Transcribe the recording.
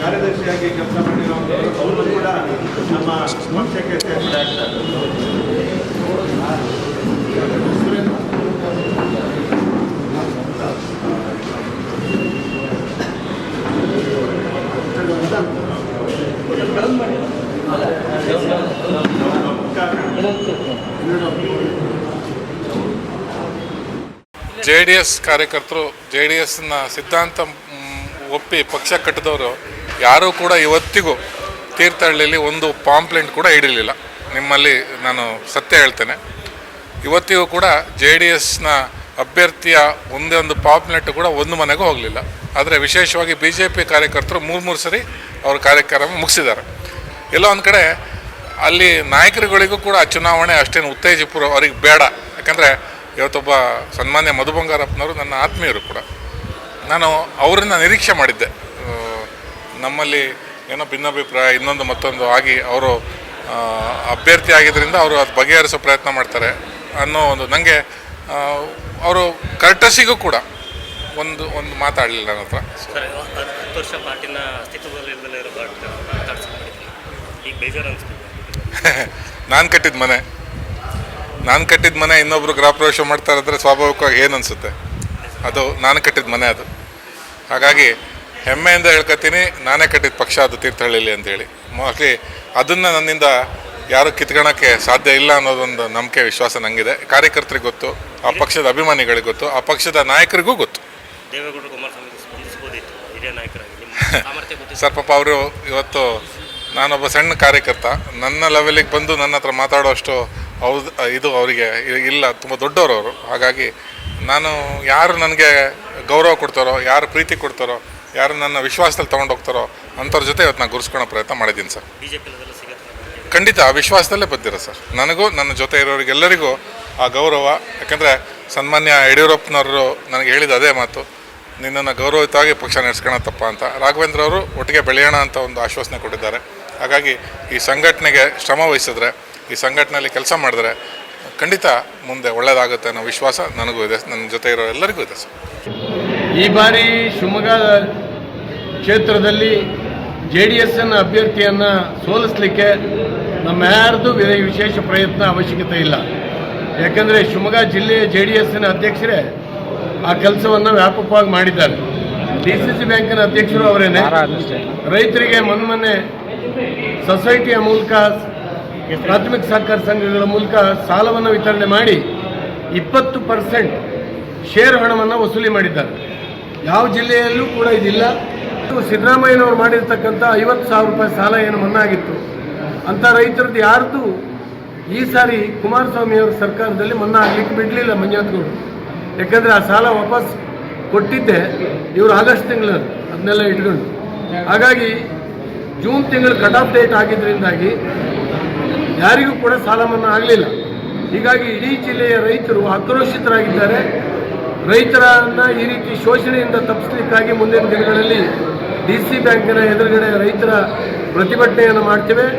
ಕಾರ್ಯದರ್ಶಿಯಾಗಿ ಕೆಲಸ ಮಾಡಿರೋದು ಅವರು ಕೂಡ ನಮ್ಮ ಪಕ್ಷಕ್ಕೆ ಸೇರ್ಪಡೆ ಜೆ ಡಿ ಎಸ್ ಕಾರ್ಯಕರ್ತರು ಜೆ ಡಿ ಎಸ್ನ ಸಿದ್ಧಾಂತ ಒಪ್ಪಿ ಪಕ್ಷ ಕಟ್ಟಿದವರು ಯಾರೂ ಕೂಡ ಇವತ್ತಿಗೂ ತೀರ್ಥಹಳ್ಳಿಯಲ್ಲಿ ಒಂದು ಪಾಂಪ್ಲೆಂಟ್ ಕೂಡ ಇಡಲಿಲ್ಲ. ನಿಮ್ಮಲ್ಲಿ ನಾನು ಸತ್ಯ ಹೇಳ್ತೇನೆ. ಇವತ್ತಿಗೂ ಕೂಡ ಜೆ ಡಿ ಎಸ್ನ ಅಭ್ಯರ್ಥಿಯ ಒಂದೇ ಒಂದು ಪಾಪ್ಯುಲೇಟ್ ಕೂಡ ಒಂದು ಮನೆಗೂ ಹೋಗಲಿಲ್ಲ. ಆದರೆ ವಿಶೇಷವಾಗಿ ಬಿ ಜೆ ಪಿ ಕಾರ್ಯಕರ್ತರು ಮೂರು ಮೂರು ಸರಿ ಅವ್ರ ಕಾರ್ಯಕ್ರಮ ಮುಗಿಸಿದ್ದಾರೆ. ಎಲ್ಲೋ ಒಂದು ಕಡೆ ಅಲ್ಲಿ ನಾಯಕರುಗಳಿಗೂ ಕೂಡ ಚುನಾವಣೆ ಅಷ್ಟೇನು ಉತ್ತೇಜಪುರ ಅವ್ರಿಗೆ ಬೇಡ. ಯಾಕಂದರೆ ಇವತ್ತೊಬ್ಬ ಸನ್ಮಾನ್ಯ ಮಧು ಬಂಗಾರಪ್ಪನವರು ನನ್ನ ಆತ್ಮೀಯರು ಕೂಡ. ನಾನು ಅವರನ್ನು ನಿರೀಕ್ಷೆ ಮಾಡಿದ್ದೆ. ನಮ್ಮಲ್ಲಿ ಏನೋ ಭಿನ್ನಾಭಿಪ್ರಾಯ ಇನ್ನೊಂದು ಮತ್ತೊಂದು ಆಗಿ ಅವರು ಅಭ್ಯರ್ಥಿ ಆಗಿದ್ದರಿಂದ ಅವರು ಅದು ಬಗೆಹರಿಸೋ ಪ್ರಯತ್ನ ಮಾಡ್ತಾರೆ ಅನ್ನೋ ಒಂದು ನನಗೆ ಅವರು ಕರ್ಟಸಿಗೂ ಕೂಡ ಒಂದು ಒಂದು ಮಾತಾಡಲಿಲ್ಲ ನನ್ನ ಹತ್ರ. ಹತ್ತು ವರ್ಷ ಪಾರ್ಟಿನ ನಾನು ಕಟ್ಟಿದ ಮನೆ. ನಾನು ಕಟ್ಟಿದ ಮನೆ ಇನ್ನೊಬ್ರು ಗೃಹ ಪ್ರವೇಶ ಮಾಡ್ತಾ ಇದ್ರೆ ಸ್ವಾಭಾವಿಕವಾಗಿ ಏನು ಅನಿಸುತ್ತೆ? ಅದು ನಾನು ಕಟ್ಟಿದ ಮನೆ ಅದು. ಹಾಗಾಗಿ ಹೆಮ್ಮೆಯಿಂದ ಹೇಳ್ಕೊತೀನಿ ನಾನೇ ಕಟ್ಟಿದ ಪಕ್ಷ ಅದು ತೀರ್ಥಹಳ್ಳಿಲಿ ಅಂತೇಳಿ. ಮೋಸ್ಟ್ಲಿ ಅದನ್ನು ನನ್ನಿಂದ ಯಾರು ಕಿತ್ಕೊಳಕ್ಕೆ ಸಾಧ್ಯ ಇಲ್ಲ ಅನ್ನೋದೊಂದು ನಂಬಿಕೆ ವಿಶ್ವಾಸ ನನಗಿದೆ ಕಾರ್ಯಕರ್ತರಿಗೆ ಗೊತ್ತು ಆ ಪಕ್ಷದ ಅಭಿಮಾನಿಗಳಿಗೆ ಗೊತ್ತು ಆ ಪಕ್ಷದ ನಾಯಕರಿಗೂ ಗೊತ್ತು. ಸರ್ ಪಾಪ ಅವರು ಇವತ್ತು ನಾನೊಬ್ಬ ಸಣ್ಣ ಕಾರ್ಯಕರ್ತ. ನನ್ನ ಲೆವೆಲಿಗೆ ಬಂದು ನನ್ನ ಹತ್ರ ಮಾತಾಡೋಷ್ಟು ಹೌದು ಇದು ಅವರಿಗೆ ಇಲ್ಲ ತುಂಬ ದೊಡ್ಡವರು ಅವರು. ಹಾಗಾಗಿ ನಾನು ಯಾರು ನನಗೆ ಗೌರವ ಕೊಡ್ತಾರೋ ಯಾರು ಪ್ರೀತಿ ಕೊಡ್ತಾರೋ ಯಾರು ನನ್ನ ವಿಶ್ವಾಸದಲ್ಲಿ ತಗೊಂಡು ಹೋಗ್ತಾರೋ ಅಂಥವ್ರ ಜೊತೆ ಇವತ್ತು ನಾನು ಗುರುಸ್ಕೊಳ್ಳೋ ಪ್ರಯತ್ನ ಮಾಡಿದ್ದೀನಿ ಸರ್. ಖಂಡಿತ ಆ ವಿಶ್ವಾಸದಲ್ಲೇ ಬಂದಿರೋ ಸರ್. ನನಗೂ ನನ್ನ ಜೊತೆ ಇರೋರಿಗೆಲ್ಲರಿಗೂ ಆ ಗೌರವ ಯಾಕಂದರೆ ಸನ್ಮಾನ್ಯ ಯಡಿಯೂರಪ್ಪನವರು ನನಗೆ ಹೇಳಿದ ಅದೇ ಮಾತು ನಿನ್ನನ್ನು ಗೌರವಯುತವಾಗಿ ಪಕ್ಷ ನಡೆಸ್ಕೊಳತ್ತಪ್ಪ ಅಂತ. ರಾಘವೇಂದ್ರ ಅವರು ಒಟ್ಟಿಗೆ ಬೆಳೆಯೋಣ ಅಂತ ಒಂದು ಆಶ್ವಾಸನೆ ಕೊಟ್ಟಿದ್ದಾರೆ. ಹಾಗಾಗಿ ಈ ಸಂಘಟನೆಗೆ ಶ್ರಮ ವಹಿಸಿದ್ರೆ ಈ ಸಂಘಟನೆಯಲ್ಲಿ ಕೆಲಸ ಮಾಡಿದ್ರೆ ಖಂಡಿತ ಮುಂದೆ ಒಳ್ಳೆಯದಾಗುತ್ತೆ ಅನ್ನೋ ವಿಶ್ವಾಸ ನನಗೂ ಇದೆ ನನ್ನ ಜೊತೆ ಇರೋ ಎಲ್ಲರಿಗೂ ಇದೆ ಸರ್. ಈ ಬಾರಿ ಶಿವಮೊಗ್ಗ ಕ್ಷೇತ್ರದಲ್ಲಿ ಜೆ ಡಿ ಎಸ್ನ ಅಭ್ಯರ್ಥಿಯನ್ನು ಸೋಲಿಸಲಿಕ್ಕೆ ನಮ್ಮ ಯಾರ್ದು ವಿಶೇಷ ಪ್ರಯತ್ನ ಅವಶ್ಯಕತೆ ಇಲ್ಲ. ಯಾಕಂದರೆ ಶಿವಮೊಗ್ಗ ಜಿಲ್ಲೆಯ ಜೆ ಡಿ ಎಸ್ನ ಅಧ್ಯಕ್ಷರೇ ಆ ಕೆಲಸವನ್ನು ವ್ಯಾಪಕವಾಗಿ ಮಾಡಿದ್ದಾರೆ. ಡಿ ಸಿ ಸಿ ಬ್ಯಾಂಕಿನ ಅಧ್ಯಕ್ಷರು ಅವರೇನೆ. ರೈತರಿಗೆ ಮೊನ್ನೆ ಸೊಸೈಟಿಯ ಮೂಲಕ ಪ್ರಾಥಮಿಕ ಸಹಕಾರ ಸಂಘಗಳ ಮೂಲಕ ಸಾಲವನ್ನು ವಿತರಣೆ ಮಾಡಿ ಇಪ್ಪತ್ತು ಪರ್ಸೆಂಟ್ ಶೇರ್ ಹಣವನ್ನು ವಸೂಲಿ ಮಾಡಿದ್ದಾರೆ. ಯಾವ ಜಿಲ್ಲೆಯಲ್ಲೂ ಕೂಡ ಇದಿಲ್ಲ. ಇದು ಸಿದ್ದರಾಮಯ್ಯನವರು ಮಾಡಿರ್ತಕ್ಕಂಥ ಐವತ್ತು ಸಾವಿರ ರೂಪಾಯಿ ಸಾಲ ಏನು ಮನ್ನಾ ಆಗಿತ್ತು ಅಂಥ ರೈತರದ್ದು ಯಾರ್ದು ಈ ಸಾರಿ ಕುಮಾರಸ್ವಾಮಿ ಅವರ ಸರ್ಕಾರದಲ್ಲಿ ಮನ್ನಾ ಆಗಲಿಕ್ಕೆ ಬಿಡಲಿಲ್ಲ ಮಂಜುನಾಥ್ ಗೌಡರು. ಯಾಕಂದರೆ ಆ ಸಾಲ ವಾಪಸ್ ಕೊಟ್ಟಿದ್ದೆ ಇವರು ಆಗಸ್ಟ್ ತಿಂಗಳಲ್ಲಿ ಅದನ್ನೆಲ್ಲ ಇಟ್ಕೊಂಡು. ಹಾಗಾಗಿ ಜೂನ್ ತಿಂಗಳು ಕಟ್ ಆಫ್ ಡೇಟ್ ಆಗಿದ್ದರಿಂದಾಗಿ ಯಾರಿಗೂ ಕೂಡ ಸಾಲ ಮನ್ನಾ ಆಗಲಿಲ್ಲ. ಹೀಗಾಗಿ ಇಡೀ ಜಿಲ್ಲೆಯ ರೈತರು ಆಕ್ರೋಶಿತರಾಗಿದ್ದಾರೆ. ರೈತರನ್ನ ಈ ರೀತಿ ಶೋಷಣೆಯಿಂದ ತಪ್ಪಿಸಲಿಕ್ಕಾಗಿ ಮುಂದಿನ ದಿನಗಳಲ್ಲಿ ಡಿ ಸಿ ಬ್ಯಾಂಕಿನ ಎದುರುಗಡೆ ರೈತರ ಪ್ರತಿಭಟನೆಯನ್ನು ಮಾಡ್ತೇವೆ.